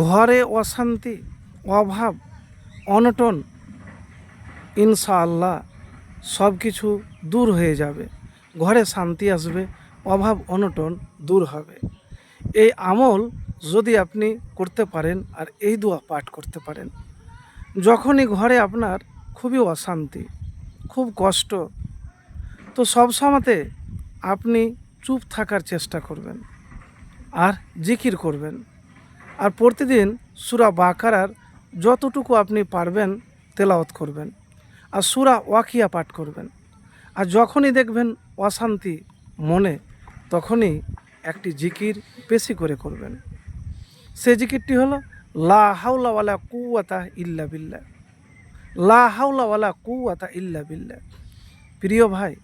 ঘরে অশান্তি, অভাব, অনটন, ইনশাআল্লাহ সব কিছু দূর হয়ে যাবে। ঘরে শান্তি আসবে, অভাব, অনটন দূর হবে। এই আমল যদি আপনি করতে পারেন আর এই দোয়া পাঠ করতে পারেন, যখনই ঘরে আপনার খুবই অশান্তি, খুব কষ্ট, তো সব সময়তে আপনি চুপ থাকার চেষ্টা করবেন আর জিকির করবেন। আর প্রতিদিন সুরা বাকারার যতটুকু আপনি পারবেন তেলাওত করবেন আর সুরা ওয়াকিয়া পাঠ করবেন। আর যখনই দেখবেন অশান্তি মনে, তখনই একটি জিকির বেশি করে করবেন। সে জিকিরটি হলো, লা হাওলা ওয়ালা কুয়াতা ইল্লা বিল্লা লা হাওলা ওয়ালা কুয়াতা ইল্লা বিল্লা প্রিয় ভাই,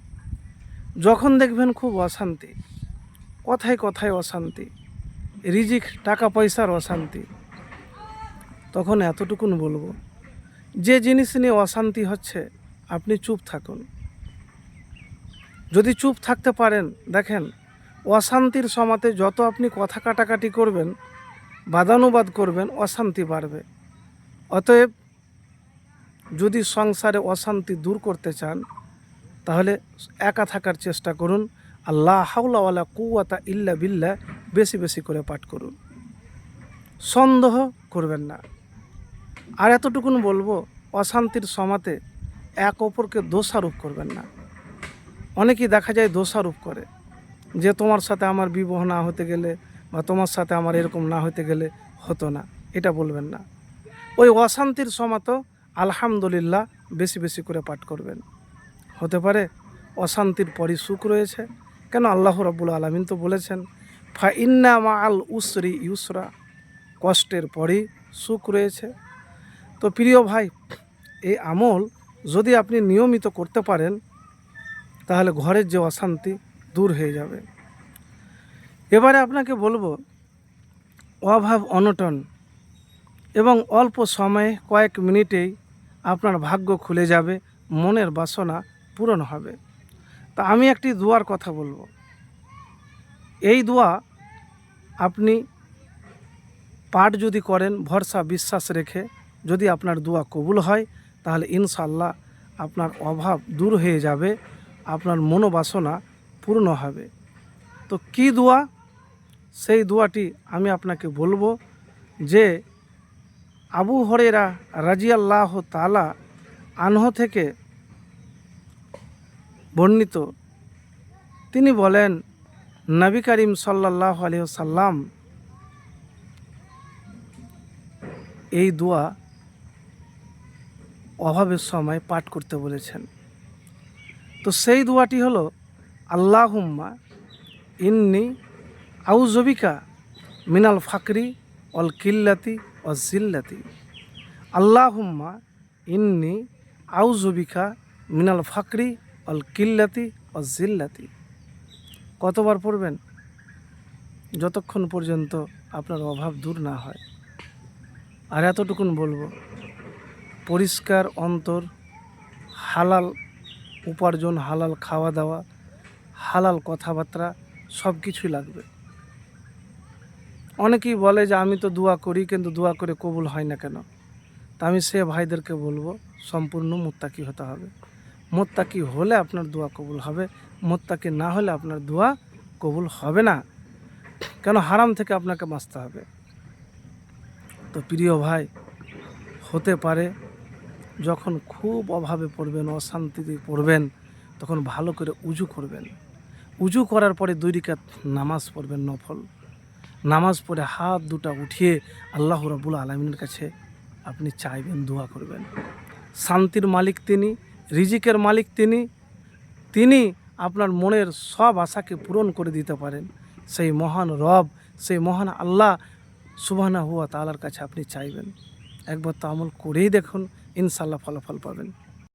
যখন দেখবেন খুব অশান্তি, কথায় কথায় অশান্তি রিজিক, টাকা, পয়সার অশান্তি। তখন এতটুকুন বলব, যে জিনিস নিয়ে অশান্তি হচ্ছে, আপনি চুপ থাকুন। যদি চুপ থাকতে পারেন, দেখেন, অশান্তির সমাতে যত আপনি কথা কাটাকাটি করবেন, বাদানুবাদ করবেন, অশান্তি বাড়বে। অতএব, যদি সংসারে অশান্তি দূর করতে চান, তাহলে একা থাকার চেষ্টা করুন। আল্লাহ হাউলাওয়ালা কুয়াতা ইল্লা বিল্লা বেশি বেশি করে পাঠ করুন। সন্দেহ করবেন না। আর এতটুকুন বলব, অশান্তির সমাতে এক অপরকে দোষারোপ করবেন না। অনেকেই দেখা যায় দোষারোপ করে যে তোমার সাথে আমার বিবাহ না হতে গেলে বা তোমার সাথে আমার এরকম না হতে গেলে হতো না, এটা বলবেন না। ওই অশান্তির সমাতো আলহামদুলিল্লাহ বেশি বেশি করে পাঠ করবেন। হতে পারে অশান্তির পরই সুখ রয়েছে, কেন আল্লাহ রাবুল আলমিন তো বলেছেন ফা ইন্না মা আল উসরি ইউসরা, কষ্টের পরই সুখ রয়েছে। তো প্রিয় ভাই, এই আমল যদি আপনি নিয়মিত করতে পারেন, তাহলে ঘরের যে অশান্তি দূর হয়ে যাবে। এবারে আপনাকে বলব, অভাব অনটন এবং অল্প সময়ে কয়েক মিনিটেই আপনার ভাগ্য খুলে যাবে, মনের বাসনা পূরণ হবে। তা আমি একটি দোয়ার কথা বলব। এই দোয়া আপনি পাঠ যদি করেন, ভরসা, বিশ্বাস রেখে যদি আপনার দোয়া কবুল হয়, তাহলে ইনশাল্লাহ আপনার অভাব দূর হয়ে যাবে, আপনার মনোবাসনা পূর্ণ হবে। তো কি দোয়া? সেই দোয়াটি আমি আপনাকে বলব যে আবু হরেরা রাজিয়াল্লাহ তালা আনহ থেকে বর্ণিত। তিনি বলেন নবী করিম সাল্লাহ আলিয়াল্লাম এই দোয়া অভাবের সময় পাঠ করতে বলেছেন। তো সেই দোয়াটি হলো, আল্লাহুম্মা ইন্নি আউজবিকা মিনাল ফাকরি অল কিল্লাতি জিল্লাতি। আল্লাহুম্মা ইন্নি আউজবিকা মিনাল ফাকরি অল কিল্লাতি ও জিল্লাতি। কতবার পড়বেন? যতক্ষণ পর্যন্ত আপনার অভাব দূর না হয়। আর এতটুকুন বলব, পরিষ্কার অন্তর, হালাল উপার্জন, হালাল খাওয়া দাওয়া হালাল কথাবার্তা সব কিছুই লাগবে। অনেকেই বলে যে, আমি তো দোয়া করি, কিন্তু দোয়া করে কবুল হয় না কেন? তা আমি সে ভাইদেরকে বলব, সম্পূর্ণ মোত্তাকি হতে হবে। মোত্তাকি হলে আপনার দোয়া কবুল হবে, মোত্তাকি না হলে আপনার দোয়া কবুল হবে না। কেন হারাম থেকে আপনাকে বাঁচতে হবে? তো প্রিয় ভাই, হতে পারে যখন খুব অভাবে পড়বেন, অশান্তিতে পড়বেন, তখন ভালো করে উজু করবেন। উজু করার পরে দুই রিকাত নামাজ পড়বেন নফল। নামাজ পড়ে হাত দুটা উঠিয়ে আল্লাহ রাবুল আলমিনের কাছে আপনি চাইবেন, দোয়া করবেন। শান্তির মালিক তিনি রিজিকের মালিক তিনি তিনি আপনার মনের সব আশাকে পূরণ করে দিতে পারেন। সেই মহান রব, সেই মহান আল্লাহ সুবাহানা হুয়া তালার কাছে আপনি চাইবেন। একবার তো আমল করেই দেখুন ইনশাল্লাহ ফলাফল পাবেন।